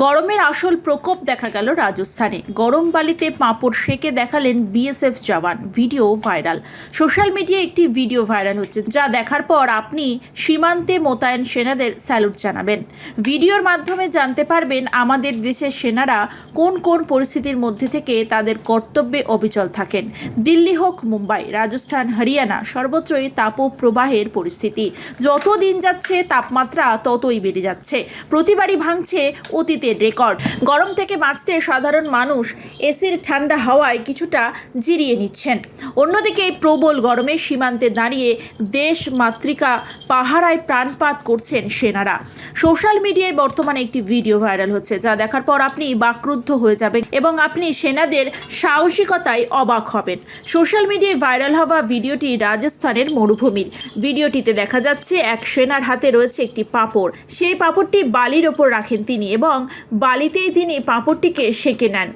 গরমের আসল প্রকোপ দেখা গেল রাজস্থানে। গরম বালিতে পাঁপড় সেকে দেখালেন BSF jawan. Video viral. Social মিডিয়ায় একটি ভিডিও ভাইরাল হচ্ছে, যা দেখার পর আপনি সীমান্তে মোতায়েন সেনাদের স্যালুট জানাবেন। ভিডিওর মাধ্যমে জানতে পারবেন আমাদের দেশের সেনারা কোন কোন পরিস্থিতির মধ্যে থেকে তাদের কর্তব্যে অবিচল থাকেন। দিল্লি হোক মুম্বাই, রাজস্থান, হরিয়ানা, সর্বত্রই তাপপ্রবাহের পরিস্থিতি। যত দিন যাচ্ছে, তাপমাত্রা ততই বেড়ে যাচ্ছে। প্রতিবারই ভাঙছে অতীতের রেকর্ড। গরম থেকে বাঁচতে সাধারণ মানুষ এসির ঠান্ডা হাওয়ায় কিছুটা জিরিয়ে নিচ্ছেন। অন্যদিকে এই প্রবল গরমে সীমান্তে দাঁড়িয়ে দেশ মাতৃকা পাহারায় প্রাণপাত করছেন সেনারা। সোশ্যাল মিডিয়ায় বর্তমানে একটি ভিডিও ভাইরাল হচ্ছে, যা দেখার পর আপনি বাকরুদ্ধ হয়ে যাবেন এবং আপনি সেনাদের সাহসিকতায় অবাক হবেন। সোশ্যাল মিডিয়ায় ভাইরাল হওয়া ভিডিওটি রাজস্থানের মরুভূমির। ভিডিওটিতে দেখা যাচ্ছে, এক সেনার হাতে রয়েছে একটি পাপড়। সেই পাঁপড়টি বালির ওপর রাখেন তিনি এবং বালিতেই তিনি পাঁপড়টিকে সেঁকে নেন।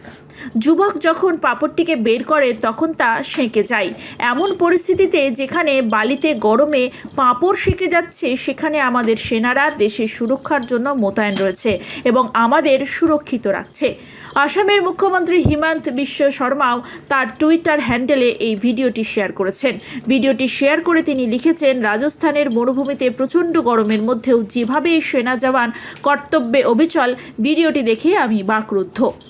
যুবক যখন পাঁপড়টিকে বের করে, তখন তা সেঁকে যায়। এমন পরিস্থিতিতে যেখানে বালিতে গরমে পাঁপড় সেঁকে যাচ্ছে, সেখানে আমাদের সেনারা দেশের সুরক্ষার জন্য মোতায়েন রয়েছে এবং আমাদের সুরক্ষিত রাখছে। আসামের মুখ্যমন্ত্রী হিমন্ত বিশ্ব শর্মাও তার টুইটার হ্যান্ডেলে এই ভিডিওটি শেয়ার করেছেন। ভিডিওটি শেয়ার করে তিনি লিখেছেন, রাজস্থানের মরুভূমিতে প্রচণ্ড গরমের মধ্যেও যেভাবে সেনা জওয়ান কর্তব্যে অবিচল, ভিডিওটি দেখে আমি বাকরুদ্ধ।